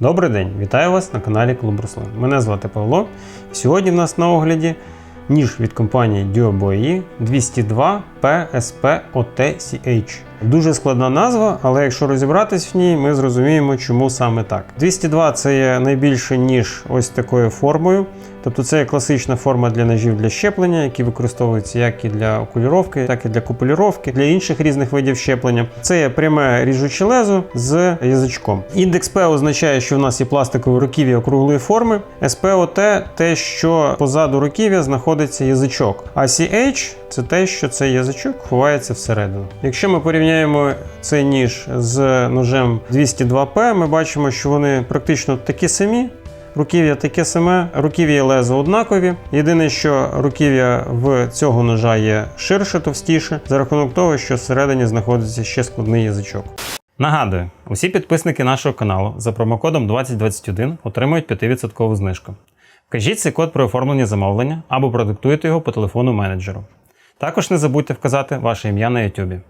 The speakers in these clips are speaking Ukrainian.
Добрий день, вітаю вас на каналі Клуб Руслан. Мене звати Павло. Сьогодні в нас на огляді ніж від компанії Duoboe 202 PSP OTCH. Дуже складна назва, але якщо розібратись в ній, ми зрозуміємо, чому саме так. 202 це є найбільший ніж ось такою формою. Тобто це є класична форма для ножів для щеплення, які використовуються як і для окуліровки, так і для купуліровки, для інших різних видів щеплення. Це є пряме ріжуче лезо з язичком. Індекс П означає, що в нас є пластикове руків'я округлої форми. СПОТ те, що позаду руків'я знаходиться язичок. А CH це те, що цей язичок ховається всередину. Якщо ми порівняємо цей ніж з ножем 202P, ми бачимо, що вони практично такі самі. Руків'я таке саме, руків'я і лезо однакові. Єдине, що руків'я в цього ножа є ширше, товстіше, за рахунок того, що всередині знаходиться ще складний язичок. Нагадую, усі підписники нашого каналу за промокодом 2021 отримують 5% знижку. Вкажіть цей код при оформленні замовлення або продиктуйте його по телефону менеджеру. Також не забудьте вказати ваше ім'я на YouTube.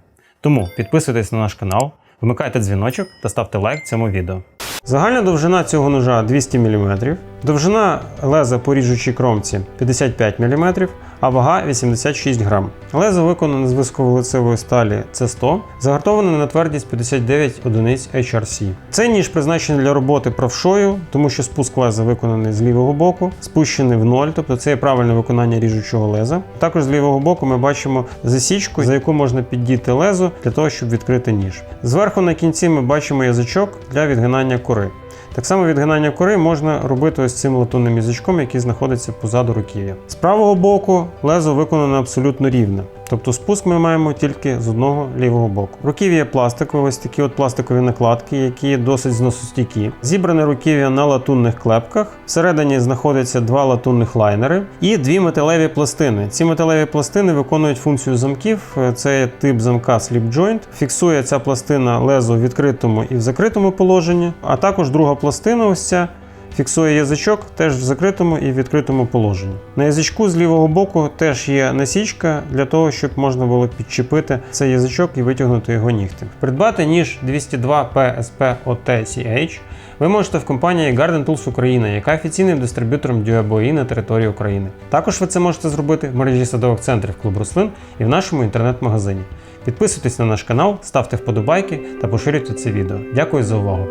Тому підписуйтесь на наш канал, вмикайте дзвіночок та ставте лайк цьому відео. Загальна довжина цього ножа 200 мм, довжина леза по ріжучій кромці 55 мм, а вага 86 грам. Лезо виконане з високоволицевої сталі С100, загартоване на твердість 59 одиниць HRC. Цей ніж призначений для роботи правшою, тому що спуск леза виконаний з лівого боку, спущений в ноль, тобто це є правильне виконання ріжучого леза. Також з лівого боку ми бачимо засічку, за яку можна піддіти лезо для того, щоб відкрити ніж. Зверху на кінці ми бачимо язичок для відгинання кори. Так само відгинання кори можна робити ось цим латунним язичком, який знаходиться позаду руків'я. З правого боку лезо виконане абсолютно рівне. Тобто спуск ми маємо тільки з одного лівого боку. Руків'я пластикове, ось такі от пластикові накладки, які досить зносостійкі. Зібране руків'я на латунних клепках. Всередині знаходяться два латунних лайнери і дві металеві пластини. Ці металеві пластини виконують функцію замків. Це тип замка Slip Joint. Фіксує ця пластина лезо в відкритому і в закритому положенні, а також друга пластина, ось ця. Фіксує язичок теж в закритому і відкритому положенні. На язичку з лівого боку теж є насічка для того, щоб можна було підчепити цей язичок і витягнути його нігтем. Придбати ніж 202 PSP OTCH ви можете в компанії Garden Tools Україна, яка офіційним дистриб'ютором Duoboe на території України. Також ви це можете зробити в мережі садових центрів Клуб Рослин і в нашому інтернет-магазині. Підписуйтесь на наш канал, ставте вподобайки та поширюйте це відео. Дякую за увагу!